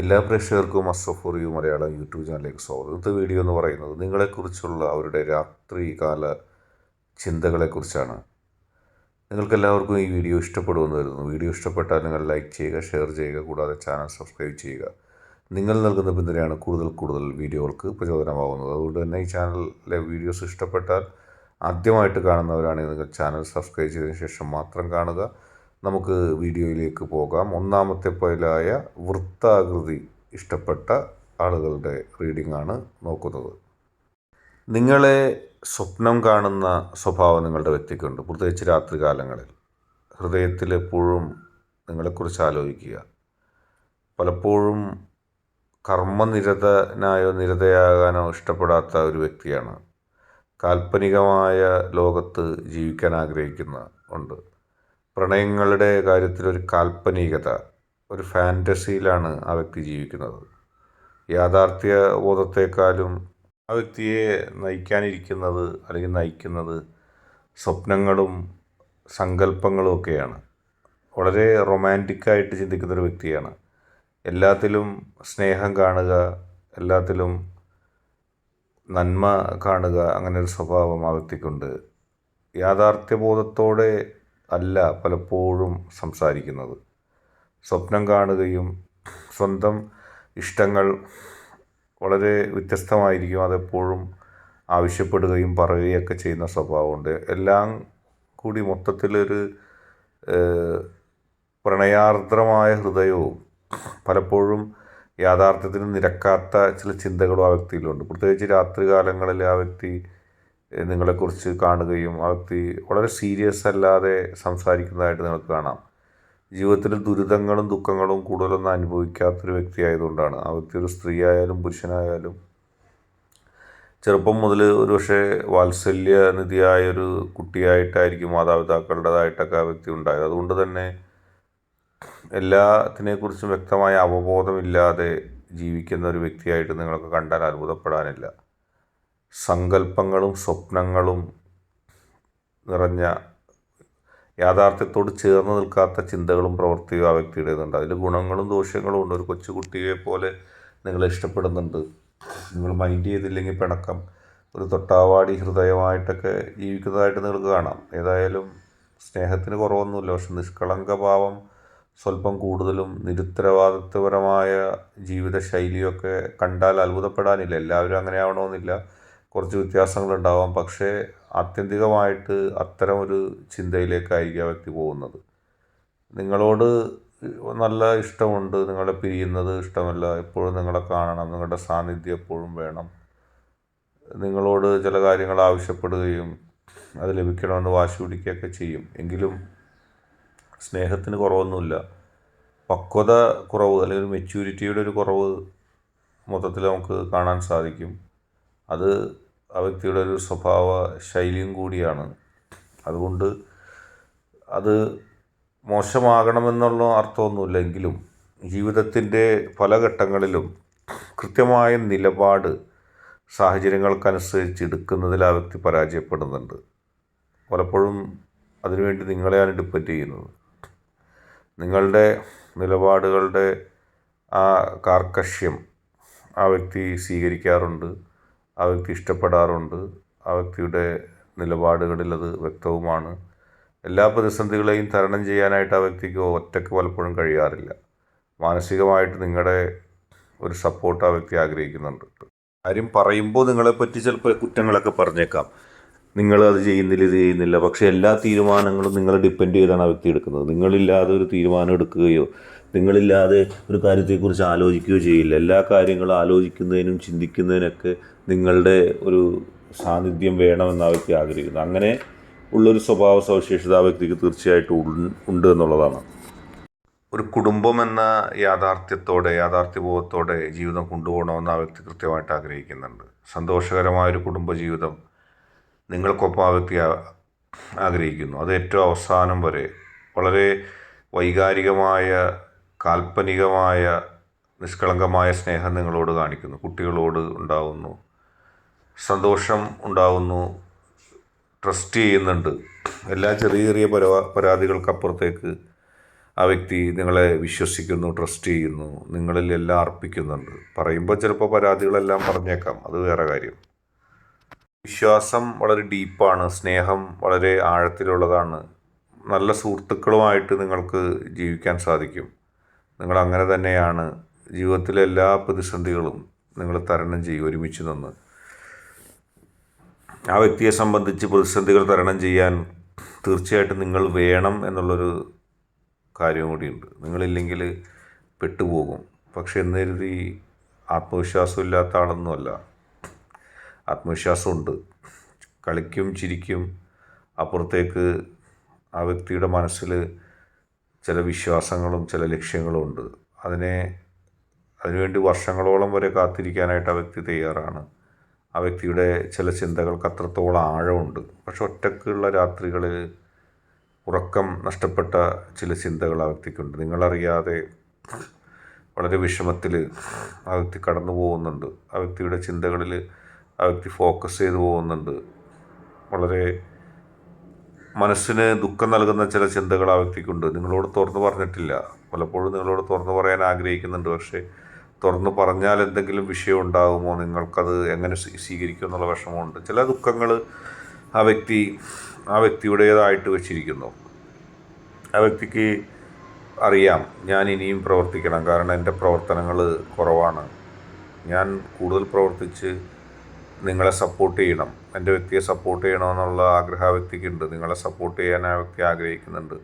എല്ലാ പ്രേക്ഷകർക്കും അസഫോറിയു മലയാളം യൂട്യൂബ് ചാനലിലേക്ക് സ്വാഗതം. ഇന്നത്തെ വീഡിയോ എന്ന് പറയുന്നത് നിങ്ങളെക്കുറിച്ചുള്ള അവരുടെ രാത്രികാല ചിന്തകളെക്കുറിച്ചാണ്. നിങ്ങൾക്കെല്ലാവർക്കും ഈ വീഡിയോ ഇഷ്ടപ്പെടുമെന്ന് കരുതുന്നു. വീഡിയോ ഇഷ്ടപ്പെട്ടാൽ നിങ്ങൾ ലൈക്ക് ചെയ്യുക ഷെയർ ചെയ്യുക കൂടാതെ ചാനൽ സബ്സ്ക്രൈബ് ചെയ്യുക. നിങ്ങൾ നൽകുന്ന പിന്തുണയാണ് കൂടുതൽ കൂടുതൽ വീഡിയോകൾക്ക് പ്രചോദനമാകുന്നത്. അതുകൊണ്ട് തന്നെ ഈ ചാനലിലെ വീഡിയോസ് ഇഷ്ടപ്പെട്ടാൽ ആദ്യമായിട്ട് കാണുന്നവരാണെങ്കിൽ നിങ്ങൾ ചാനൽ സബ്സ്ക്രൈബ് ചെയ്തതിന് ശേഷം മാത്രം കാണുക. നമുക്ക് വീഡിയോയിലേക്ക് പോകാം. ഒന്നാമത്തെ പൈലായ വൃത്താകൃതി ഇഷ്ടപ്പെട്ട ആളുകളുടെ റീഡിംഗ് ആണ് നോക്കുന്നത്. നിങ്ങളെ സ്വപ്നം കാണുന്ന സ്വഭാവം നിങ്ങളുടെ വ്യക്തിക്കുണ്ട്. പ്രത്യേകിച്ച് രാത്രികാലങ്ങളിൽ. ഹൃദയത്തിൽ എപ്പോഴും നിങ്ങളെക്കുറിച്ച് ആലോചിക്കുക. പലപ്പോഴും കർമ്മനിരതനായോ നിരതയാകാനോ ഇഷ്ടപ്പെടാത്ത ഒരു വ്യക്തിയാണ്. കാൽപ്പനികമായ ലോകത്ത് ജീവിക്കാൻ ആഗ്രഹിക്കുന്ന ഉണ്ട്. പ്രണയങ്ങളുടെ കാര്യത്തിൽ ഒരു കാൽപ്പനികത ഒരു ഫാന്റസിയിലാണ് ആ വ്യക്തി ജീവിക്കുന്നത്. യാഥാർത്ഥ്യ ബോധത്തെക്കാളും ആ വ്യക്തിയെ നയിക്കാനിരിക്കുന്നത് അല്ലെങ്കിൽ നയിക്കുന്നത് സ്വപ്നങ്ങളും സങ്കല്പങ്ങളും ഒക്കെയാണ്. വളരെ റൊമാന്റിക്കായിട്ട് ചിന്തിക്കുന്ന ഒരു വ്യക്തിയാണ്. എല്ലാത്തിലും സ്നേഹം കാണുക എല്ലാത്തിലും നന്മ കാണുക അങ്ങനെ ഒരു സ്വഭാവം ആ വ്യക്തിക്കുണ്ട്. യാഥാർത്ഥ്യബോധത്തോടെ അല്ല പലപ്പോഴും സംസാരിക്കുന്നത്. സ്വപ്നം കാണുകയും സ്വന്തം ഇഷ്ടങ്ങൾ വളരെ വ്യത്യസ്തമായിരിക്കും. അതെപ്പോഴും ആവശ്യപ്പെടുകയും പറയുകയൊക്കെ ചെയ്യുന്ന സ്വഭാവമുണ്ട്. എല്ലാം കൂടി മൊത്തത്തിലൊരു പ്രണയാർദ്രമായ ഹൃദയവും പലപ്പോഴും യാഥാർത്ഥ്യത്തിന് നിരക്കാത്ത ചില ചിന്തകളും ആ വ്യക്തിയിലുണ്ട്. പ്രത്യേകിച്ച് രാത്രികാലങ്ങളിൽ ആ വ്യക്തി നിങ്ങളെക്കുറിച്ച് കാണുകയും ആ വ്യക്തി വളരെ സീരിയസ് അല്ലാതെ സംസാരിക്കുന്നതായിട്ട് നിങ്ങൾക്ക് കാണാം. ജീവിതത്തിൽ ദുരിതങ്ങളും ദുഃഖങ്ങളും കൂടുതലൊന്നും അനുഭവിക്കാത്തൊരു വ്യക്തി ആയതുകൊണ്ടാണ് ആ വ്യക്തി ഒരു സ്ത്രീ ആയാലും പുരുഷനായാലും ചെറുപ്പം മുതൽ ഒരു പക്ഷേ വാത്സല്യനിധിയായൊരു കുട്ടിയായിട്ടായിരിക്കും മാതാപിതാക്കളുടേതായിട്ടൊക്കെ ആ വ്യക്തി ഉണ്ടായത്. അതുകൊണ്ട് തന്നെ എല്ലാത്തിനെക്കുറിച്ചും വ്യക്തമായ അവബോധമില്ലാതെ ജീവിക്കുന്ന ഒരു വ്യക്തിയായിട്ട് നിങ്ങൾക്ക് കണ്ടാൽ അത്ഭുതപ്പെടാനില്ല. സങ്കല്പങ്ങളും സ്വപ്നങ്ങളും നിറഞ്ഞ യാഥാർത്ഥ്യത്തോട് ചേർന്ന് നിൽക്കാത്ത ചിന്തകളും പ്രവൃത്തിയും ആ വ്യക്തിയുടേതുണ്ട്. അതിൽ ഗുണങ്ങളും ദോഷങ്ങളും ഉണ്ട്. ഒരു കൊച്ചുകുട്ടിയെ പോലെ നിങ്ങളെ ഇഷ്ടപ്പെടുന്നുണ്ട്. നിങ്ങൾ മൈൻഡ് ചെയ്തില്ലെങ്കിൽ പിണക്കം. ഒരു തൊട്ടാവാടി ഹൃദയമായിട്ടൊക്കെ ജീവിക്കുന്നതായിട്ട് നിങ്ങൾക്ക് കാണാം. ഏതായാലും സ്നേഹത്തിന് കുറവൊന്നുമില്ല. പക്ഷെ നിഷ്കളങ്കഭാവം സ്വല്പം കൂടുതലും നിരുത്തരവാദിത്വപരമായ ജീവിതശൈലിയൊക്കെ കണ്ടാൽ അത്ഭുതപ്പെടാനില്ല. എല്ലാവരും അങ്ങനെ ആവണമെന്നില്ല. കുറച്ച് വ്യത്യാസങ്ങളുണ്ടാവാം. പക്ഷേ ആത്യന്തികമായിട്ട് അത്തരം ഒരു ചിന്തയിലേക്കായിരിക്കും ആ വ്യക്തി പോകുന്നത്. നിങ്ങളോട് നല്ല ഇഷ്ടമുണ്ട് നിങ്ങളെ പിരിയുന്നത് ഇഷ്ടമല്ല എപ്പോഴും നിങ്ങളെ കാണണം നിങ്ങളുടെ സാന്നിധ്യം എപ്പോഴും വേണം. നിങ്ങളോട് ചില കാര്യങ്ങൾ ആവശ്യപ്പെടുകയും അത് ലഭിക്കണമെന്ന് വാശി പിടിക്കുകയൊക്കെ ചെയ്യും. എങ്കിലും സ്നേഹത്തിന് കുറവൊന്നുമില്ല. പക്വത കുറവ് അല്ലെങ്കിൽ മെച്യൂരിറ്റിയുടെ ഒരു കുറവ് മൊത്തത്തിൽ നമുക്ക് കാണാൻ സാധിക്കും. അത് ആ വ്യക്തിയുടെ ഒരു സ്വഭാവ ശൈലിയും കൂടിയാണ്. അതുകൊണ്ട് അത് മോശമാകണമെന്നുള്ള അർത്ഥമൊന്നുമില്ല. എങ്കിലും ജീവിതത്തിന്റെ പല ഘട്ടങ്ങളിലും കൃത്യമായ നിലപാട് സാഹചര്യങ്ങൾക്കനുസരിച്ച് എടുക്കുന്നതിൽ ആ വ്യക്തി പരാജയപ്പെടുന്നുണ്ട്. പലപ്പോഴും അതിനുവേണ്ടി നിങ്ങളെയാണ് ഡിപ്പെൻഡ് ചെയ്യുന്നത്. നിങ്ങളുടെ നിലപാടുകളുടെ ആ കാർക്കശ്യം ആ വ്യക്തി സ്വീകരിക്കാറുണ്ട്. ആ വ്യക്തി ഇഷ്ടപ്പെടാറുണ്ട്. ആ വ്യക്തിയുടെ നിലപാടുകളിൽ അത് വ്യക്തവുമാണ്. എല്ലാ പ്രതിസന്ധികളെയും തരണം ചെയ്യാനായിട്ട് ആ വ്യക്തിക്ക് ഒറ്റയ്ക്ക് പലപ്പോഴും കഴിയാറില്ല. മാനസികമായിട്ട് നിങ്ങളുടെ ഒരു സപ്പോർട്ട് ആ വ്യക്തി ആഗ്രഹിക്കുന്നുണ്ട്. ആരും പറയുമ്പോൾ നിങ്ങളെപ്പറ്റി ചിലപ്പോൾ കുറ്റങ്ങളൊക്കെ പറഞ്ഞേക്കാം. നിങ്ങൾ അത് ചെയ്യുന്നില്ല ഇത് ചെയ്യുന്നില്ല. പക്ഷേ എല്ലാ തീരുമാനങ്ങളും നിങ്ങളെ ഡിപ്പെൻഡ് ചെയ്താണ് ആ വ്യക്തി എടുക്കുന്നത്. നിങ്ങളില്ലാതെ ഒരു തീരുമാനം എടുക്കുകയോ നിങ്ങളില്ലാതെ ഒരു കാര്യത്തെക്കുറിച്ച് ആലോചിക്കുകയോ ചെയ്യില്ല. എല്ലാ കാര്യങ്ങളും ആലോചിക്കുന്നതിനും ചിന്തിക്കുന്നതിനൊക്കെ നിങ്ങളുടെ ഒരു സാന്നിധ്യം വേണമെന്ന് ആ വ്യക്തി ആഗ്രഹിക്കുന്നു. അങ്ങനെ ഉള്ളൊരു സ്വഭാവ സവിശേഷത ആ വ്യക്തിക്ക് തീർച്ചയായിട്ടും ഉണ്ട് എന്നുള്ളതാണ്. ഒരു കുടുംബം എന്ന യാഥാർത്ഥ്യത്തോടെ യാഥാർത്ഥ്യബോധത്തോടെ ജീവിതം കൊണ്ടുപോകണമെന്ന് ആ വ്യക്തി കൃത്യമായിട്ട് ആഗ്രഹിക്കുന്നുണ്ട്. സന്തോഷകരമായ ഒരു കുടുംബജീവിതം നിങ്ങൾക്കൊപ്പം ആ വ്യക്തി ആഗ്രഹിക്കുന്നു. അത് ഏറ്റവും അവസാനം വരെ വളരെ വൈകാരികമായ കാൽപ്പനികമായ നിഷ്കളങ്കമായ സ്നേഹം നിങ്ങളോട് കാണിക്കുന്നു. കുട്ടികളോട് ഉണ്ടാവുന്നു. സന്തോഷം ഉണ്ടാകുന്നു ട്രസ്റ്റ് ചെയ്യുന്നുണ്ട്. എല്ലാ ചെറിയ ചെറിയ പരാ പരാതികൾക്കപ്പുറത്തേക്ക് ആ വ്യക്തി നിങ്ങളെ വിശ്വസിക്കുന്നു ട്രസ്റ്റ് ചെയ്യുന്നു നിങ്ങളിൽ എല്ലാം അർപ്പിക്കുന്നുണ്ട്. പറയുമ്പോൾ ചിലപ്പോൾ പരാതികളെല്ലാം പറഞ്ഞേക്കാം. അത് വേറെ കാര്യം. വിശ്വാസം വളരെ ഡീപ്പാണ് സ്നേഹം വളരെ ആഴത്തിലുള്ളതാണ്. നല്ല സുഹൃത്തുക്കളുമായിട്ട് നിങ്ങൾക്ക് ജീവിക്കാൻ സാധിക്കും. നിങ്ങൾ അങ്ങനെ തന്നെയാണ്. ജീവിതത്തിലെ എല്ലാ പ്രതിസന്ധികളും നിങ്ങൾ തരണം ചെയ്യും ഒരുമിച്ച് നിന്ന്. ആ വ്യക്തിയെ സംബന്ധിച്ച് പ്രതിസന്ധികൾ തരണം ചെയ്യാൻ തീർച്ചയായിട്ടും നിങ്ങൾ വേണം എന്നുള്ളൊരു കാര്യം കൂടിയുണ്ട്. നിങ്ങളില്ലെങ്കിൽ പെട്ടുപോകും. പക്ഷെ എന്നെഴുതി ആത്മവിശ്വാസമില്ലാത്ത ആളൊന്നുമല്ല ആത്മവിശ്വാസമുണ്ട്. കളിക്കും ചിരിക്കും അപ്പുറത്തേക്ക് ആ വ്യക്തിയുടെ മനസ്സിൽ ചില വിശ്വാസങ്ങളും ചില ലക്ഷ്യങ്ങളും ഉണ്ട്. അതിനെ അതിനുവേണ്ടി വർഷങ്ങളോളം വരെ കാത്തിരിക്കാനായിട്ട് ആ വ്യക്തി തയ്യാറാണ്. ആ വ്യക്തിയുടെ ചില ചിന്തകൾക്ക് അത്രത്തോളം ആഴമുണ്ട്. പക്ഷെ ഒറ്റക്കുള്ള രാത്രികളിൽ ഉറക്കം നഷ്ടപ്പെട്ട ചില ചിന്തകൾ ആ വ്യക്തിക്കുണ്ട്. നിങ്ങളറിയാതെ വളരെ വിഷമത്തിൽ ആ വ്യക്തി കടന്നു പോകുന്നുണ്ട്. ആ വ്യക്തിയുടെ ചിന്തകളിൽ ആ വ്യക്തി ഫോക്കസ് ചെയ്തു പോകുന്നുണ്ട്. വളരെ മനസ്സിന് ദുഃഖം നൽകുന്ന ചില ചിന്തകൾ ആ വ്യക്തിക്കുണ്ട്. നിങ്ങളോട് തുറന്നു പറഞ്ഞിട്ടില്ല. പലപ്പോഴും നിങ്ങളോട് തുറന്നു പറയാൻ ആഗ്രഹിക്കുന്നുണ്ട്. പക്ഷേ തുറന്നു പറഞ്ഞാൽ എന്തെങ്കിലും വിഷയം ഉണ്ടാകുമോ? നിങ്ങൾക്കത് എങ്ങനെ സ്വീകരിക്കും എന്നുള്ള വിഷമമുണ്ട്. ചില ദുഃഖങ്ങൾ ആ വ്യക്തി ആ വ്യക്തിയുടേതായിട്ട് വെച്ചിരിക്കുന്നു. ആ വ്യക്തിക്ക് അറിയാം ഞാൻ ഇനിയും പ്രവർത്തിക്കണം. കാരണം എന്റെ പ്രവർത്തനങ്ങൾ കുറവാണ്. ഞാൻ കൂടുതൽ പ്രവർത്തിച്ച് നിങ്ങളെ സപ്പോർട്ട് ചെയ്യണം. എന്റെ വ്യക്തിയെ സപ്പോർട്ട് ചെയ്യണമെന്നുള്ള ആഗ്രഹം ആ വ്യക്തിക്കുണ്ട്. നിങ്ങളെ സപ്പോർട്ട് ചെയ്യാൻ ആ വ്യക്തി ആഗ്രഹിക്കുന്നുണ്ട്.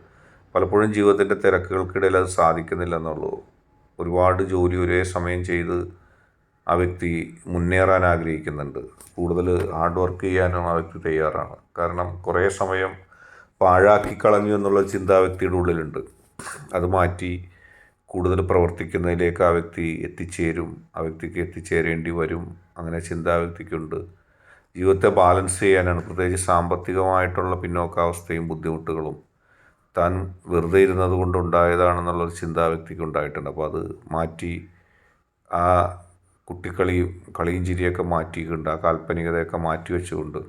പലപ്പോഴും ജീവിതത്തിന്റെ തിരക്കുകൾക്കിടയിൽ അത് സാധിക്കുന്നില്ലെന്നുള്ളൂ. ഒരുപാട് ജോലി ഒരേ സമയം ചെയ്ത് ആ വ്യക്തി മുന്നേറാൻ ആഗ്രഹിക്കുന്നുണ്ട്. കൂടുതൽ ഹാർഡ് വർക്ക് ചെയ്യാനും ആ വ്യക്തി തയ്യാറാണ്. കാരണം കുറേ സമയം പാഴാക്കി കളഞ്ഞു എന്നുള്ള ചിന്ത ആ വ്യക്തിയുടെ ഉള്ളിലുണ്ട്. അത് മാറ്റി കൂടുതൽ പ്രവർത്തിക്കുന്നതിലേക്ക് ആ വ്യക്തി എത്തിച്ചേരും ആ വ്യക്തിക്ക് എത്തിച്ചേരേണ്ടി വരും. അങ്ങനെ ചിന്ത ആ വ്യക്തിക്കുണ്ട്. ജീവിതത്തെ ബാലൻസ് ചെയ്യാനാണ്. പ്രത്യേകിച്ച് സാമ്പത്തികമായിട്ടുള്ള പിന്നോക്കാവസ്ഥയും ബുദ്ധിമുട്ടുകളും താൻ വെറുതെ ഇരുന്നത് കൊണ്ടുണ്ടായതാണെന്നുള്ളൊരു ചിന്ത വ്യക്തിക്ക് ഉണ്ടായിട്ടുണ്ട്. അപ്പോൾ അത് മാറ്റി ആ കുട്ടിക്കളിയും കളിയും ചിരിയൊക്കെ മാറ്റിയിട്ടുണ്ട്. ആ കാൽപ്പനികതയൊക്കെ മാറ്റി വെച്ചുകൊണ്ട്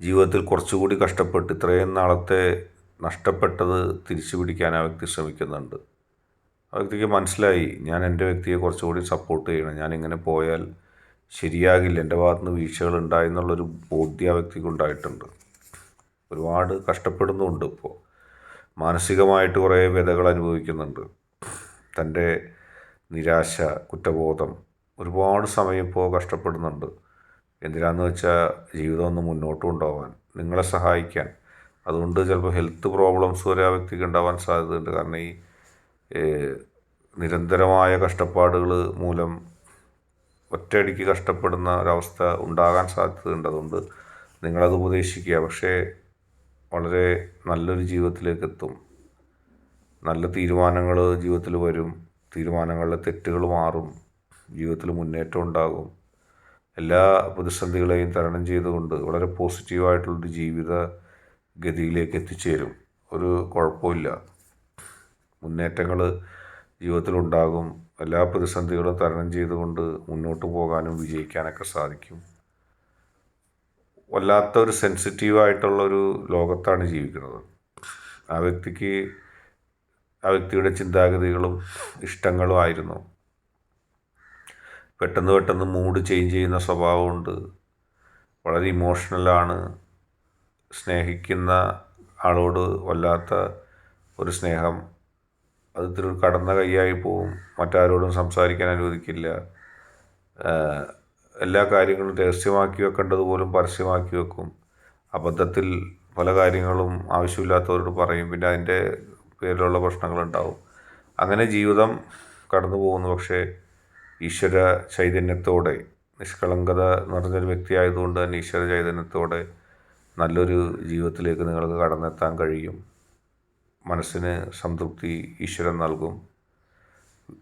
ജീവിതത്തിൽ കുറച്ചുകൂടി കഷ്ടപ്പെട്ട് ഇത്രയും നാളത്തെ നഷ്ടപ്പെട്ടത് തിരിച്ചു പിടിക്കാൻ ആ വ്യക്തി ശ്രമിക്കുന്നുണ്ട്. ആ വ്യക്തിക്ക് മനസ്സിലായി ഞാൻ എന്റെ വ്യക്തിയെ കുറച്ചുകൂടി സപ്പോർട്ട് ചെയ്യണം. ഞാൻ ഇങ്ങനെ പോയാൽ ശരിയാകില്ല. എന്റെ ഭാഗത്തുനിന്ന് വീഴ്ചകൾ ഉണ്ടായി എന്നുള്ളൊരു ബോധ്യം ആ വ്യക്തിക്ക് ഉണ്ടായിട്ടുണ്ട്. ഒരുപാട് കഷ്ടപ്പെടുന്നുണ്ട് ഇപ്പോൾ മാനസികമായിട്ട് കുറേ വ്യതകൾ അനുഭവിക്കുന്നുണ്ട്. തന്റെ നിരാശ കുറ്റബോധം ഒരുപാട് സമയം ഇപ്പോൾ കഷ്ടപ്പെടുന്നുണ്ട്. എന്തിനാന്ന് വെച്ചാൽ ജീവിതം ഒന്ന് മുന്നോട്ട് കൊണ്ടുപോകാൻ നിങ്ങളെ സഹായിക്കാൻ. അതുകൊണ്ട് ചിലപ്പോൾ ഹെൽത്ത് പ്രോബ്ലംസ് വരെ ആ വ്യക്തിക്ക് ഉണ്ടാവാൻ സാധ്യതയുണ്ട്. കാരണം ഈ നിരന്തരമായ കഷ്ടപ്പാടുകൾ മൂലം ഒറ്റയടിക്ക് കഷ്ടപ്പെടുന്ന ഒരവസ്ഥ ഉണ്ടാകാൻ സാധ്യതയുണ്ട്. അതുകൊണ്ട് നിങ്ങളത് ഉപദേശിക്കുക. പക്ഷേ വളരെ നല്ലൊരു ജീവിതത്തിലേക്ക് എത്തും നല്ല തീരുമാനങ്ങൾ ജീവിതത്തിൽ വരും. തീരുമാനങ്ങളിലെ തെറ്റുകൾ മാറും. ജീവിതത്തിൽ മുന്നേറ്റം ഉണ്ടാകും. എല്ലാ പ്രതിസന്ധികളെയും തരണം ചെയ്തുകൊണ്ട് വളരെ പോസിറ്റീവായിട്ടുള്ളൊരു ജീവിത ഗതിയിലേക്ക് എത്തിച്ചേരും. ഒരു കുഴപ്പമില്ല മുന്നേറ്റങ്ങൾ ജീവിതത്തിലുണ്ടാകും. എല്ലാ പ്രതിസന്ധികളും തരണം ചെയ്തുകൊണ്ട് മുന്നോട്ട് പോകാനും വിജയിക്കാനൊക്കെ സാധിക്കും. വല്ലാത്ത ഒരു സെൻസിറ്റീവായിട്ടുള്ളൊരു ലോകത്താണ് ജീവിക്കുന്നത്. ആ വ്യക്തിക്ക് ആ വ്യക്തിയുടെ ചിന്താഗതികളും ഇഷ്ടങ്ങളും ആയിരുന്നു. പെട്ടെന്ന് പെട്ടെന്ന് മൂഡ് ചേഞ്ച് ചെയ്യുന്ന സ്വഭാവമുണ്ട്. വളരെ ഇമോഷണലാണ്. സ്നേഹിക്കുന്ന ആളോട് വല്ലാത്ത ഒരു സ്നേഹം. അത് ഇത്തിരി കടന്ന കൈയായി പോവും. മറ്റാരോടും സംസാരിക്കാൻ അനുവദിക്കില്ല. എല്ലാ കാര്യങ്ങളും രഹസ്യമാക്കി വെക്കേണ്ടത് പോലും പരസ്യമാക്കി വെക്കും. അബദ്ധത്തിൽ പല കാര്യങ്ങളും ആവശ്യമില്ലാത്തവരോട് പറയും. പിന്നെ അതിന്റെ പേരിലുള്ള പ്രശ്നങ്ങളുണ്ടാവും. അങ്ങനെ ജീവിതം കടന്നു പോകുന്നു. പക്ഷേ ഈശ്വര ചൈതന്യത്തോടെ നിഷ്കളങ്കത നിറഞ്ഞൊരു വ്യക്തിയായതുകൊണ്ട് തന്നെ ഈശ്വര ചൈതന്യത്തോടെ നല്ലൊരു ജീവിതത്തിലേക്ക് നിങ്ങൾക്ക് കടന്നെത്താൻ കഴിയും. മനസ്സിന് സംതൃപ്തി ഈശ്വരൻ നൽകും.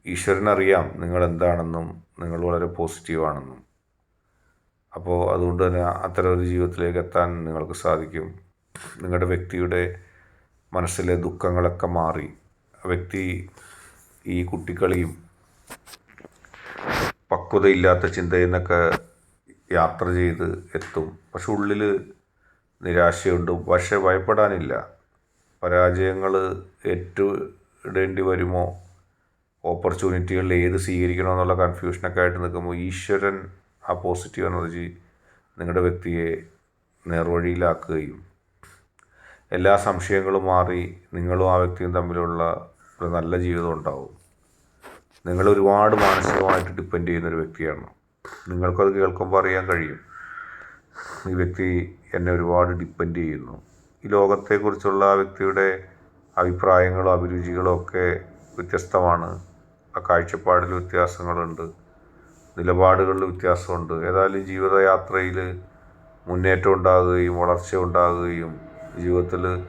ഈശ്വരനറിയാം നിങ്ങൾ എന്താണെന്നും നിങ്ങൾ വളരെ പോസിറ്റീവാണെന്നും. അപ്പോൾ അതുകൊണ്ട് തന്നെ അത്തരം ഒരു ജീവിതത്തിലേക്ക് എത്താൻ നിങ്ങൾക്ക് സാധിക്കും. നിങ്ങളുടെ വ്യക്തിയുടെ മനസ്സിലെ ദുഃഖങ്ങളൊക്കെ മാറി. വ്യക്തി ഈ കുട്ടിക്കളിയും പക്വതയില്ലാത്ത ചിന്തയിൽ നിന്നൊക്കെ യാത്ര ചെയ്ത് എത്തും. പക്ഷെ ഉള്ളിൽ നിരാശയുണ്ട്. പക്ഷെ ഭയപ്പെടാനില്ല. പരാജയങ്ങൾ ഏറ്റിടേണ്ടി വരുമോ? ഓപ്പർച്യൂണിറ്റികളിൽ ഏത് സ്വീകരിക്കണമെന്നുള്ള കൺഫ്യൂഷനൊക്കെ ആയിട്ട് നിൽക്കുമ്പോൾ ഈശ്വരൻ ആ പോസിറ്റീവ് എനർജി നിങ്ങളുടെ വ്യക്തിയെ നേർവഴിയിലാക്കുകയും എല്ലാ സംശയങ്ങളും മാറി നിങ്ങളും ആ വ്യക്തിയും തമ്മിലുള്ള ഒരു നല്ല ജീവിതം ഉണ്ടാവും. നിങ്ങൾ ഒരുപാട് മാനസികമായിട്ട് ഡിപ്പെൻഡ് ചെയ്യുന്ന ഒരു വ്യക്തിയാണ്. നിങ്ങൾക്കത് കേൾക്കുമ്പോൾ അറിയാൻ കഴിയും. ഈ വ്യക്തി എന്നെ ഒരുപാട് ഡിപ്പെൻഡ് ചെയ്യുന്നു. ഈ ലോകത്തെക്കുറിച്ചുള്ള ആ വ്യക്തിയുടെ അഭിപ്രായങ്ങളും അഭിരുചികളും ഒക്കെ വ്യത്യസ്തമാണ്. ആ കാഴ്ചപ്പാടിൽ വ്യത്യാസങ്ങളുണ്ട്. നിലപാടുകളിൽ വ്യത്യാസമുണ്ട്. ഏതായാലും ജീവിതയാത്രയിൽ മുന്നേറ്റം ഉണ്ടാകുകയും വളർച്ച ഉണ്ടാകുകയും ജീവിതത്തിൽ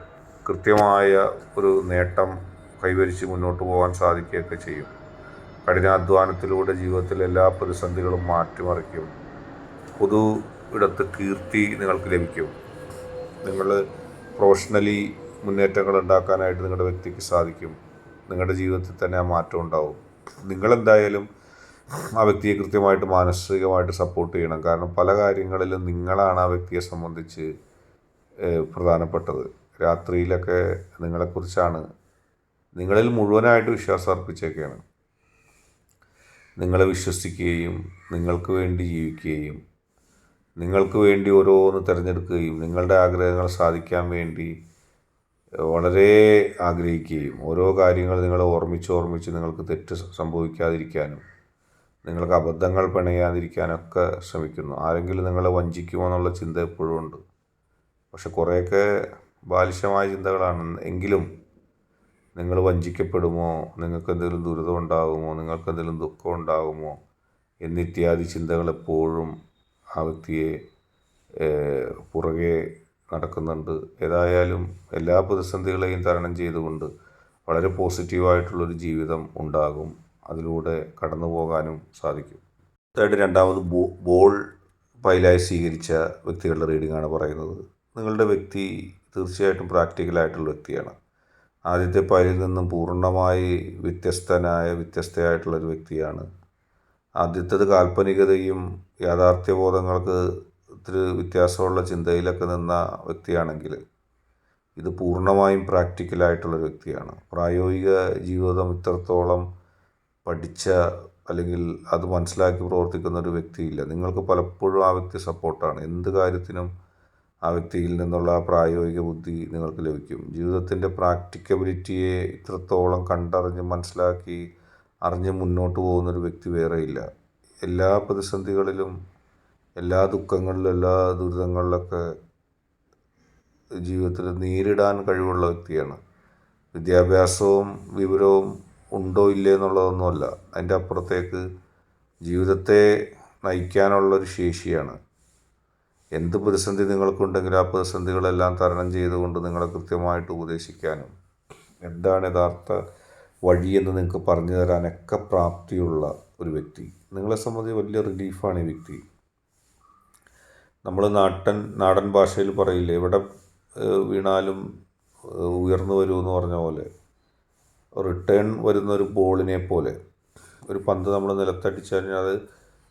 കൃത്യമായ ഒരു നേട്ടം കൈവരിച്ച് മുന്നോട്ട് പോകാൻ സാധിക്കുകയൊക്കെ ചെയ്യും. കഠിനാധ്വാനത്തിലൂടെ ജീവിതത്തിൽ എല്ലാ പ്രതിസന്ധികളും മാറ്റിമറിക്കും. പൊതു ഇടത്ത് കീർത്തി നിങ്ങൾക്ക് ലഭിക്കും. നിങ്ങൾ പ്രൊഫഷണലി മുന്നേറ്റങ്ങൾ ഉണ്ടാക്കാനായിട്ട് നിങ്ങളുടെ വ്യക്തിക്ക് സാധിക്കും. നിങ്ങളുടെ ജീവിതത്തിൽ തന്നെ ആ മാറ്റം ഉണ്ടാവും. നിങ്ങളെന്തായാലും ആ വ്യക്തിയെ കൃത്യമായിട്ട് മാനസികമായിട്ട് സപ്പോർട്ട് ചെയ്യണം. കാരണം പല കാര്യങ്ങളിലും നിങ്ങളാണ് ആ വ്യക്തിയെ സംബന്ധിച്ച് പ്രധാനപ്പെട്ടത്. രാത്രിയിലൊക്കെ നിങ്ങളെക്കുറിച്ചാണ്. നിങ്ങളിൽ മുഴുവനായിട്ട് വിശ്വാസം അർപ്പിച്ചൊക്കെയാണ് നിങ്ങളെ വിശ്വസിക്കുകയും നിങ്ങൾക്ക് വേണ്ടി ജീവിക്കുകയും നിങ്ങൾക്ക് വേണ്ടി ഓരോന്ന് തിരഞ്ഞെടുക്കുകയും നിങ്ങളുടെ ആഗ്രഹങ്ങൾ സാധിക്കാൻ വേണ്ടി വളരെ ആഗ്രഹിക്കുകയും ഓരോ കാര്യങ്ങൾ നിങ്ങൾ ഓർമ്മിച്ച് ഓർമ്മിച്ച് നിങ്ങൾക്ക് തെറ്റ് സംഭവിക്കാതിരിക്കാനും നിങ്ങൾക്ക് അബദ്ധങ്ങൾ പിണയാതിരിക്കാനൊക്കെ ശ്രമിക്കുന്നു. ആരെങ്കിലും നിങ്ങളെ വഞ്ചിക്കുമോ എന്നുള്ള ചിന്ത എപ്പോഴും ഉണ്ട്. പക്ഷെ കുറേയൊക്കെ ബാലിശമായ ചിന്തകളാണ്. എങ്കിലും നിങ്ങൾ വഞ്ചിക്കപ്പെടുമോ? നിങ്ങൾക്ക് എന്തെങ്കിലും ദുരിതം ഉണ്ടാകുമോ? നിങ്ങൾക്ക് എന്തെങ്കിലും ദുഃഖം ഉണ്ടാകുമോ? എന്നിത്യാദി ചിന്തകൾ എപ്പോഴും ആ വ്യക്തിയെ പുറകെ നടക്കുന്നുണ്ട്. ഏതായാലും എല്ലാ പ്രതിസന്ധികളെയും തരണം ചെയ്തുകൊണ്ട് വളരെ പോസിറ്റീവായിട്ടുള്ളൊരു ജീവിതം ഉണ്ടാകും. അതിലൂടെ കടന്നു പോകാനും സാധിക്കും. തേർഡ് രണ്ടാമത് ബോൾ പൈലായി സ്വീകരിച്ച വ്യക്തികളുടെ റീഡിംഗ് ആണ് പറയുന്നത്. നിങ്ങളുടെ വ്യക്തി തീർച്ചയായിട്ടും പ്രാക്ടിക്കലായിട്ടുള്ള വ്യക്തിയാണ്. ആദ്യത്തെ പൈലിൽ നിന്നും പൂർണമായി വ്യത്യസ്തനായ വ്യത്യസ്തയായിട്ടുള്ളൊരു വ്യക്തിയാണ്. ആദ്യത്തേത് കാൽപ്പനികതയും യാഥാർത്ഥ്യബോധങ്ങൾക്ക് ഒത്തിരി വ്യത്യാസമുള്ള ചിന്തയിലൊക്കെ നിന്ന വ്യക്തിയാണെങ്കിൽ ഇത് പൂർണമായും പ്രാക്ടിക്കലായിട്ടുള്ളൊരു വ്യക്തിയാണ്. പ്രായോഗിക ജീവിതം ഇത്രത്തോളം പഠിച്ച അല്ലെങ്കിൽ അത് മനസ്സിലാക്കി പ്രവർത്തിക്കുന്ന ഒരു വ്യക്തിയില്ല. നിങ്ങൾക്ക് പലപ്പോഴും ആ വ്യക്തി സപ്പോർട്ടാണ്. എന്ത് കാര്യത്തിനും ആ വ്യക്തിയിൽ നിന്നുള്ള ആ പ്രായോഗിക ബുദ്ധി നിങ്ങൾക്ക് ലഭിക്കും. ജീവിതത്തിന്റെ പ്രാക്ടിക്കബിലിറ്റിയെ ഇത്രത്തോളം കണ്ടറിഞ്ഞ് മനസ്സിലാക്കി അറിഞ്ഞ് മുന്നോട്ട് പോകുന്നൊരു വ്യക്തി വേറെയില്ല. എല്ലാ പ്രതിസന്ധികളിലും എല്ലാ ദുഃഖങ്ങളിലും എല്ലാ ദുരിതങ്ങളിലൊക്കെ ജീവിതത്തിൽ നേരിടാൻ കഴിവുള്ള വ്യക്തിയാണ്. വിദ്യാഭ്യാസവും വിവരവും ഉണ്ടോ ഇല്ലേ എന്നുള്ളതൊന്നുമല്ല. അതിന്റെ അപ്പുറത്തേക്ക് ജീവിതത്തെ നയിക്കാനുള്ളൊരു ശേഷിയാണ്. എന്ത് പ്രതിസന്ധി നിങ്ങൾക്കുണ്ടെങ്കിലും ആ പ്രതിസന്ധികളെല്ലാം തരണം ചെയ്തുകൊണ്ട് നിങ്ങളെ കൃത്യമായിട്ട് ഉപദേശിക്കാനും എന്താണ് യഥാർത്ഥ വഴിയെന്ന് നിങ്ങൾക്ക് പറഞ്ഞു തരാനൊക്കെ പ്രാപ്തിയുള്ള ഒരു വ്യക്തി. നിങ്ങളെ സംബന്ധിച്ച് വലിയ റിലീഫാണ് ഈ വ്യക്തി. നമ്മൾ നാട്ടൻ നാടൻ ഭാഷയിൽ പറയില്ലേ എവിടെ വീണാലും ഉയർന്നു വരുമെന്ന് പറഞ്ഞ പോലെ. റിട്ടേൺ വരുന്ന ഒരു ബോളിനെ പോലെ ഒരു പന്ത് നമ്മൾ നിലത്തടിച്ചു കഴിഞ്ഞാൽ അത്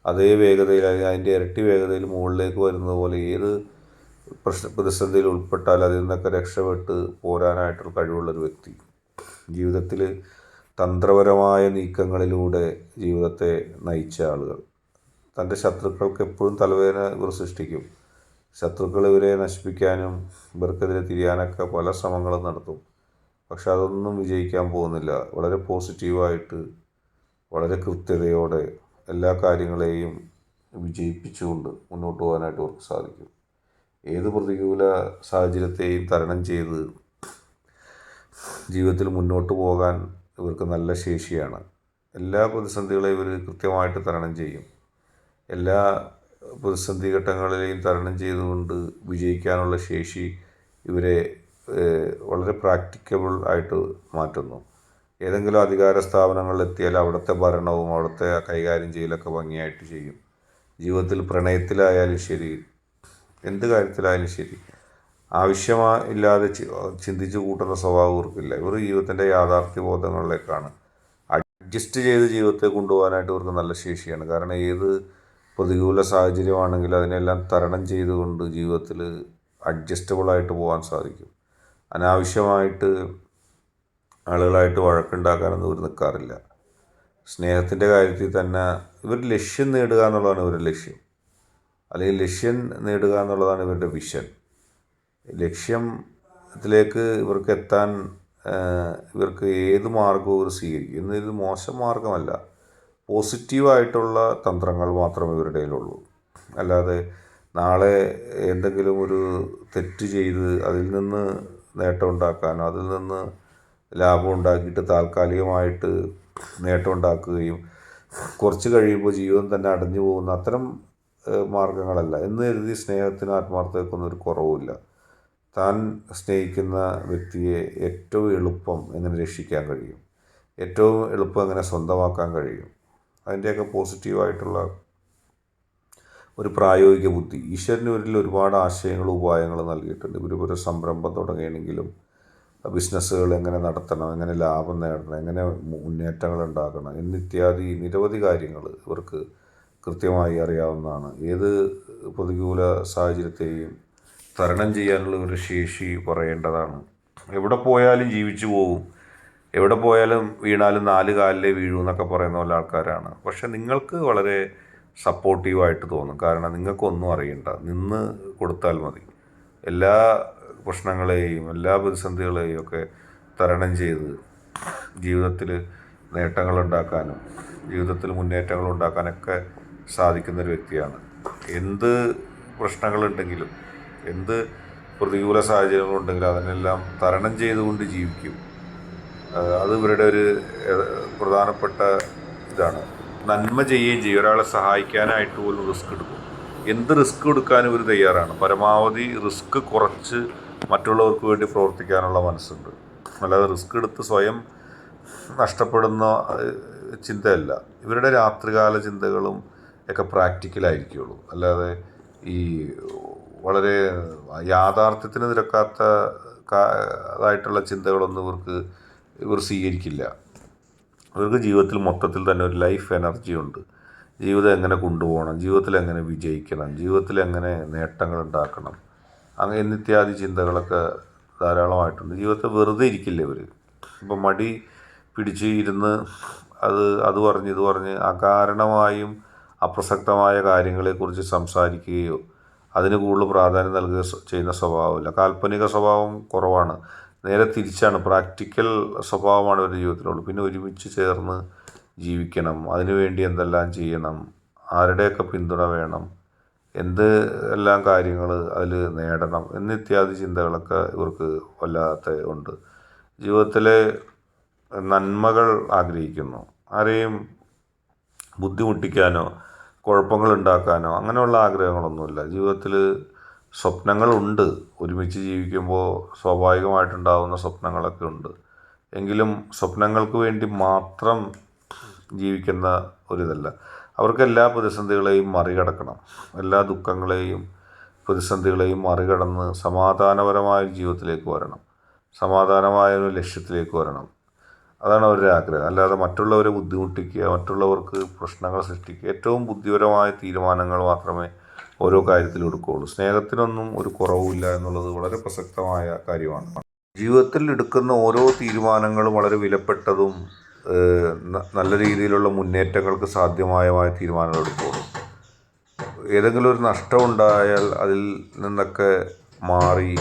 അതേ വേഗതയിൽ അതിന്റെ ഇരട്ടി വേഗതയിൽ മുകളിലേക്ക് വരുന്നത് പോലെ ഏത് പ്രശ്ന പ്രതിസന്ധിയിൽ ഉൾപ്പെട്ടാൽ അതിൽ നിന്നൊക്കെ രക്ഷപ്പെട്ട് പോരാനായിട്ടുള്ള കഴിവുള്ളൊരു വ്യക്തി. ജീവിതത്തിൽ തന്ത്രപരമായ നീക്കങ്ങളിലൂടെ ജീവിതത്തെ നയിച്ച ആളുകൾ. തന്റെ ശത്രുക്കൾക്ക് എപ്പോഴും തലവേദന ഇവർ സൃഷ്ടിക്കും. ശത്രുക്കൾ ഇവരെ നശിപ്പിക്കാനും ഇവർക്കെതിരെ തിരിയാനൊക്കെ പല ശ്രമങ്ങളും നടത്തും. പക്ഷെ അതൊന്നും വിജയിക്കാൻ പോകുന്നില്ല. വളരെ പോസിറ്റീവായിട്ട് വളരെ കൃത്യതയോടെ എല്ലാ കാര്യങ്ങളെയും വിജയിപ്പിച്ചുകൊണ്ട് മുന്നോട്ട് പോകാനായിട്ട് അവർക്ക് സാധിക്കും. ഏത് പ്രതികൂല സാഹചര്യത്തെയും തരണം ചെയ്ത് ജീവിതത്തിൽ മുന്നോട്ട് പോകാൻ ഇവർക്ക് നല്ല ശേഷിയാണ്. എല്ലാ പ്രതിസന്ധികളെയും ഇവർ കൃത്യമായിട്ട് തരണം ചെയ്യും. എല്ലാ പ്രതിസന്ധി ഘട്ടങ്ങളിലെയും തരണം ചെയ്തുകൊണ്ട് വിജയിക്കാനുള്ള ശേഷി ഇവരെ വളരെ പ്രാക്ടിക്കബിൾ ആയിട്ട് മാറ്റുന്നു. ഏതെങ്കിലും അധികാര സ്ഥാപനങ്ങളിൽ എത്തിയാൽ അവിടുത്തെ ഭരണവും അവിടുത്തെ കൈകാര്യം ചെയ്യലൊക്കെ ഭംഗിയായിട്ട് ചെയ്യും. ജീവിതത്തിൽ പ്രണയത്തിലായാലും ശരി എന്ത് കാര്യത്തിലായാലും ശരി. ആവശ്യമില്ലാതെ ചിന്തിച്ചു കൂട്ടുന്ന സ്വഭാവം ഇവർക്കില്ല. ഇവർ ജീവിതത്തിന്റെ യാഥാർത്ഥ്യബോധങ്ങളിലേക്കാണ്. അഡ്ജസ്റ്റ് ചെയ്ത് ജീവിതത്തെ കൊണ്ടുപോകാനായിട്ട് ഇവർക്ക് നല്ല ശേഷിയാണ്. കാരണം ഏത് പ്രതികൂല സാഹചര്യമാണെങ്കിലും അതിനെല്ലാം തരണം ചെയ്തുകൊണ്ട് ജീവിതത്തിൽ അഡ്ജസ്റ്റബിളായിട്ട് പോകാൻ സാധിക്കും. അനാവശ്യമായിട്ട് ആളുകളായിട്ട് വഴക്കുണ്ടാക്കാനൊന്നും ഇവർ നിൽക്കാറില്ല സ്നേഹത്തിന്റെ കാര്യത്തിൽ തന്നെ ഇവർ ലക്ഷ്യം നേടുക എന്നുള്ളതാണ് ഇവരുടെ ലക്ഷ്യം. അല്ലെങ്കിൽ ലക്ഷ്യം നേടുക എന്നുള്ളതാണ് ഇവരുടെ വിഷൻ. ലക്ഷ്യത്തിലേക്ക് ഇവർക്ക് എത്താൻ ഇവർക്ക് ഏത് മാർഗവും ഇവർ സ്വീകരിക്കും. എന്നിത് മോശം മാർഗമല്ല പോസിറ്റീവായിട്ടുള്ള തന്ത്രങ്ങൾ മാത്രമേ ഇവരുടെ കയ്യിലുള്ളൂ അല്ലാതെ നാളെ എന്തെങ്കിലും ഒരു തെറ്റ് ചെയ്ത് അതിൽ നിന്ന് നേട്ടം ഉണ്ടാക്കാനോ അതിൽ നിന്ന് ലാഭം ഉണ്ടാക്കിയിട്ട് താൽക്കാലികമായിട്ട് നേട്ടമുണ്ടാക്കുകയും കുറച്ച് കഴിയുമ്പോൾ ജീവിതം തന്നെ അടഞ്ഞു പോകുന്ന അത്തരം മാർഗങ്ങളല്ല. എന്ന് കരുതി സ്നേഹത്തിന് ആത്മാർത്ഥതയ്ക്കൊന്നും ഒരു കുറവുമില്ല. താൻ സ്നേഹിക്കുന്ന വ്യക്തിയെ ഏറ്റവും എളുപ്പം എങ്ങനെ രക്ഷിക്കാൻ കഴിയും? ഏറ്റവും എളുപ്പം എങ്ങനെ സ്വന്തമാക്കാൻ കഴിയും? അതിന്റെയൊക്കെ പോസിറ്റീവായിട്ടുള്ള ഒരു പ്രായോഗിക ബുദ്ധി. ഈശ്വരന് ഇവരിൽ ഒരുപാട് ആശയങ്ങളും ഉപായങ്ങളും നൽകിയിട്ടുണ്ട്. ഒരു സംരംഭം തുടങ്ങിയെങ്കിലും ബിസിനസ്സുകൾ എങ്ങനെ നടത്തണം എങ്ങനെ ലാഭം നേടണം എങ്ങനെ മുന്നേറ്റങ്ങൾ ഉണ്ടാക്കണം എന്നിത്യാദി നിരവധി കാര്യങ്ങൾ ഇവർക്ക് കൃത്യമായി അറിയാവുന്നതാണ്. ഏത് പ്രതികൂല സാഹചര്യത്തെയും തരണം ചെയ്യാനുള്ള ഒരു ശേഷി പറയേണ്ടതാണ്. എവിടെ പോയാലും ജീവിച്ചു പോകും എവിടെ പോയാലും വീണാലും നാല് കാലിലേ വീഴൂ എന്നൊക്കെ പറയുന്ന പോലെ ആൾക്കാരാണ്. പക്ഷെ നിങ്ങൾക്ക് വളരെ സപ്പോർട്ടീവായിട്ട് തോന്നും. കാരണം നിങ്ങൾക്കൊന്നും അറിയണ്ട. നിന്ന് കൊടുത്താൽ മതി. എല്ലാ പ്രശ്നങ്ങളെയും എല്ലാ പ്രതിസന്ധികളെയും ഒക്കെ തരണം ചെയ്ത് ജീവിതത്തിൽ നേട്ടങ്ങളുണ്ടാക്കാനും ജീവിതത്തിൽ മുന്നേറ്റങ്ങൾ ഉണ്ടാക്കാനൊക്കെ സാധിക്കുന്ന ഒരു വ്യക്തിയാണ്. എന്ത് പ്രശ്നങ്ങളുണ്ടെങ്കിലും എന്ത് പ്രതികൂല സാഹചര്യങ്ങളുണ്ടെങ്കിലും അതിനെല്ലാം തരണം ചെയ്തുകൊണ്ട് ജീവിക്കും. അത് ഇവരുടെ ഒരു പ്രധാനപ്പെട്ട ഇതാണ്. നന്മ ചെയ്യുകയും ചെയ്യും. ഒരാളെ സഹായിക്കാനായിട്ട് പോലും റിസ്ക് എടുക്കും. എന്ത് റിസ്ക് എടുക്കാനും ഇവർ തയ്യാറാണ്. പരമാവധി റിസ്ക് കുറച്ച് മറ്റുള്ളവർക്ക് വേണ്ടി പ്രവർത്തിക്കാനുള്ള മനസ്സുണ്ട്. അല്ലാതെ റിസ്ക് എടുത്ത് സ്വയം നഷ്ടപ്പെടുന്ന ചിന്തയല്ല. ഇവരുടെ രാത്രികാല ചിന്തകളും ഒക്കെ പ്രാക്ടിക്കലായിരിക്കുള്ളൂ. അല്ലാതെ ഈ വളരെ യാഥാർത്ഥ്യത്തിന് നിരക്കാത്ത അതായിട്ടുള്ള ചിന്തകളൊന്നും ഇവർക്ക് ഇവർ സ്വീകരിക്കില്ല. ഇവർക്ക് ജീവിതത്തിൽ മൊത്തത്തിൽ തന്നെ ഒരു ലൈഫ് എനർജി ഉണ്ട്. ജീവിതം എങ്ങനെ കൊണ്ടുപോകണം? ജീവിതത്തിൽ എങ്ങനെ വിജയിക്കണം? ജീവിതത്തിൽ എങ്ങനെ നേട്ടങ്ങൾ ഉണ്ടാക്കണം? അങ്ങനെ എന്നിത്യാദി ചിന്തകളൊക്കെ ധാരാളമായിട്ടുണ്ട്. ജീവിതത്തെ വെറുതെ ഇരിക്കില്ല ഇവർ ഇപ്പം മടി പിടിച്ച് ഇരുന്ന് അത് അത് പറഞ്ഞ് ഇത് പറഞ്ഞ് അകാരണമായും അപ്രസക്തമായ കാര്യങ്ങളെക്കുറിച്ച് സംസാരിക്കുകയോ അതിന് കൂടുതൽ പ്രാധാന്യം നൽകുക ചെയ്യുന്ന സ്വഭാവമില്ല. കാൽപ്പനിക സ്വഭാവം കുറവാണ്. നേരെ തിരിച്ചാണ്. പ്രാക്ടിക്കൽ സ്വഭാവമാണ് ഇവരുടെ ജീവിതത്തിലുള്ളത്. പിന്നെ ഒരുമിച്ച് ചേർന്ന് ജീവിക്കണം. അതിനുവേണ്ടി എന്തെല്ലാം ചെയ്യണം? ആരുടെയൊക്കെ പിന്തുണ വേണം? എന്ത് എല്ലാം കാര്യങ്ങൾ അതിൽ നേടണം? എന്നിത്യാദി ചിന്തകളൊക്കെ ഇവർക്ക് വല്ലാത്ത ഉണ്ട്. ജീവിതത്തിലെ നന്മകൾ ആഗ്രഹിക്കുന്നു. ആരെയും ബുദ്ധിമുട്ടിക്കാനോ കുഴപ്പങ്ങൾ ഉണ്ടാക്കാനോ അങ്ങനെയുള്ള ആഗ്രഹങ്ങളൊന്നുമില്ല. ജീവിതത്തിൽ സ്വപ്നങ്ങളുണ്ട്. ഒരുമിച്ച് ജീവിക്കുമ്പോൾ സ്വാഭാവികമായിട്ടുണ്ടാകുന്ന സ്വപ്നങ്ങളൊക്കെ ഉണ്ട്. എങ്കിലും സ്വപ്നങ്ങൾക്ക് വേണ്ടി മാത്രം ജീവിക്കുന്ന ഒരിതല്ല. അവർക്ക് എല്ലാ പ്രതിസന്ധികളെയും മറികടക്കണം. എല്ലാ ദുഃഖങ്ങളെയും പ്രതിസന്ധികളെയും മറികടന്ന് സമാധാനപരമായ ജീവിതത്തിലേക്ക് വരണം. സമാധാനമായ ഒരു ലക്ഷ്യത്തിലേക്ക് വരണം. അതാണ് അവരുടെ ആഗ്രഹം. അല്ലാതെ മറ്റുള്ളവരെ ബുദ്ധിമുട്ടിക്കുക മറ്റുള്ളവർക്ക് പ്രശ്നങ്ങൾ സൃഷ്ടിക്കുക ഏറ്റവും ബുദ്ധിപരമായ തീരുമാനങ്ങൾ മാത്രമേ ഓരോ കാര്യത്തിലും എടുക്കുകയുള്ളൂ. സ്നേഹത്തിനൊന്നും ഒരു കുറവില്ല എന്നുള്ളത് വളരെ പ്രസക്തമായ കാര്യമാണ്. ജീവിതത്തിൽ എടുക്കുന്ന ഓരോ തീരുമാനങ്ങളും വളരെ വിലപ്പെട്ടതും നല്ല രീതിയിലുള്ള മുന്നേറ്റങ്ങൾക്ക് സാധ്യമായ തീരുമാനങ്ങൾ എടുക്കുകയുള്ളൂ ഏതെങ്കിലും ഒരു നഷ്ടം ഉണ്ടായാൽ അതിൽ നിന്നൊക്കെ മാറി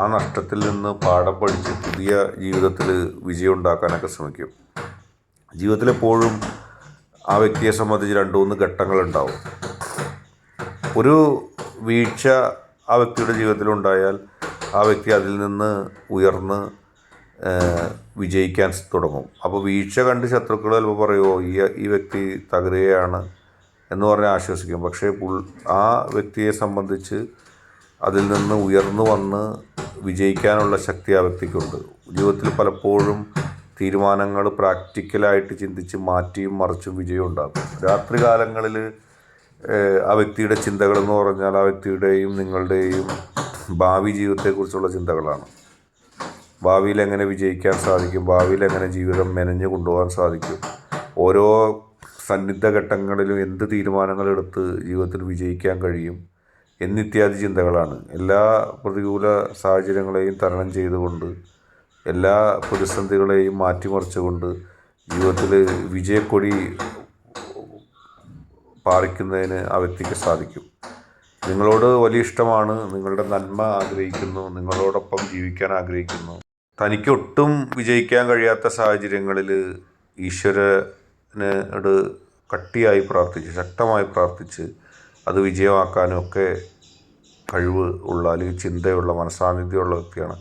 ആ നഷ്ടത്തിൽ നിന്ന് പാഠം പഠിച്ച് പുതിയ ജീവിതത്തിൽ വിജയം ഉണ്ടാക്കാനൊക്കെ ശ്രമിക്കും. ജീവിതത്തിലെപ്പോഴും ആ വ്യക്തിയെ സംബന്ധിച്ച് രണ്ട് മൂന്ന് ഘട്ടങ്ങളുണ്ടാവും. ഒരു വീഴ്ച ആ വ്യക്തിയുടെ ജീവിതത്തിലുണ്ടായാൽ ആ വ്യക്തി അതിൽ നിന്ന് ഉയർന്ന് വിജയിക്കാൻ തുടങ്ങും. അപ്പോൾ വീഴ്ച കണ്ട് ശത്രുക്കൾ ചിലപ്പോൾ പറയുമോ ഈ ഈ വ്യക്തി തകരുകയാണ് എന്ന് പറഞ്ഞ് ആശ്വസിക്കും. പക്ഷേ ആ വ്യക്തിയെ സംബന്ധിച്ച് അതിൽ നിന്ന് ഉയർന്നു വന്ന് വിജയിക്കാനുള്ള ശക്തി ആ വ്യക്തിക്കുണ്ട്. ജീവിതത്തിൽ പലപ്പോഴും തീരുമാനങ്ങൾ പ്രാക്ടിക്കലായിട്ട് ചിന്തിച്ച് മാറ്റിയും മറിച്ചും വിജയം ഉണ്ടാകും രാത്രികാലങ്ങളിൽ ആ വ്യക്തിയുടെ ചിന്തകളെന്ന് പറഞ്ഞാൽ ആ വ്യക്തിയുടെയും നിങ്ങളുടെയും ഭാവി ജീവിതത്തെക്കുറിച്ചുള്ള ചിന്തകളാണ്. ഭാവിയിൽ എങ്ങനെ വിജയിക്കാൻ സാധിക്കും ഭാവിയിൽ എങ്ങനെ ജീവിതം മെനഞ്ഞു കൊണ്ടുപോകാൻ സാധിക്കും ഓരോ സന്നിദ്ധ ഘട്ടങ്ങളിലും എന്ത് തീരുമാനങ്ങൾ എടുത്ത് ജീവിതത്തിൽ വിജയിക്കാൻ കഴിയും എന്നിത്യാദി ചിന്തകളാണ്. എല്ലാ പ്രതികൂല സാഹചര്യങ്ങളെയും തരണം ചെയ്തുകൊണ്ട് എല്ലാ പ്രതിസന്ധികളെയും മാറ്റിമറിച്ചുകൊണ്ട് ജീവിതത്തിൽ വിജയക്കൊടി പാറിക്കുന്നതിന് ആ വ്യക്തിക്ക് സാധിക്കും. നിങ്ങളോട് വലിയ ഇഷ്ടമാണ് നിങ്ങളുടെ നന്മ ആഗ്രഹിക്കുന്നു നിങ്ങളോടൊപ്പം ജീവിക്കാൻ ആഗ്രഹിക്കുന്നു. തനിക്കൊട്ടും വിജയിക്കാൻ കഴിയാത്ത സാഹചര്യങ്ങളിൽ ഈശ്വരനോട് കട്ടിയായി പ്രാർത്ഥിച്ച് ശക്തമായി പ്രാർത്ഥിച്ച് അത് വിജയമാക്കാനും ഒക്കെ കഴിവ് ഉള്ള അല്ലെങ്കിൽ ചിന്തയുള്ള മനസാന്നിധ്യമുള്ള വ്യക്തിയാണ്.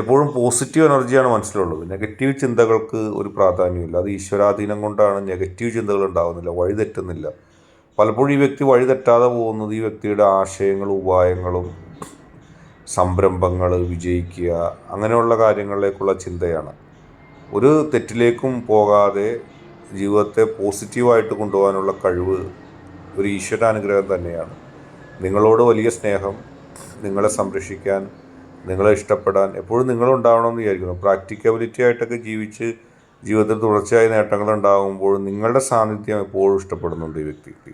എപ്പോഴും പോസിറ്റീവ് എനർജിയാണ് മനസ്സിലുള്ളത്. നെഗറ്റീവ് ചിന്തകൾക്ക് ഒരു പ്രാധാന്യമില്ല. അത് ഈശ്വരാധീനം കൊണ്ടാണ് നെഗറ്റീവ് ചിന്തകൾ ഉണ്ടാകുന്നില്ല വഴി തെറ്റുന്നില്ല പലപ്പോഴും ഈ വ്യക്തി വഴിതെറ്റാതെ പോകുന്നത് ഈ വ്യക്തിയുടെ ആശയങ്ങളും ഉപായങ്ങളും സംരംഭങ്ങൾ വിജയിക്കുക അങ്ങനെയുള്ള കാര്യങ്ങളിലേക്കുള്ള ചിന്തയാണ്. ഒരു തെറ്റിലേക്കും പോകാതെ ജീവിതത്തെ പോസിറ്റീവായിട്ട് കൊണ്ടുപോകാനുള്ള കഴിവ് ഒരു ഈശ്വരാനുഗ്രഹം തന്നെയാണ്. നിങ്ങളോട് വലിയ സ്നേഹം നിങ്ങളെ സംരക്ഷിക്കാൻ നിങ്ങളെ ഇഷ്ടപ്പെടാൻ എപ്പോഴും നിങ്ങളുണ്ടാവണമെന്ന് വിചാരിക്കുന്നു. പ്രാക്ടിക്കബിലിറ്റി ആയിട്ടൊക്കെ ജീവിച്ച് ജീവിതത്തിൽ തുടർച്ചയായ നേട്ടങ്ങൾ ഉണ്ടാകുമ്പോൾ നിങ്ങളുടെ സാന്നിധ്യം എപ്പോഴും ഇഷ്ടപ്പെടുന്നുണ്ട് ഈ വ്യക്തിക്ക്.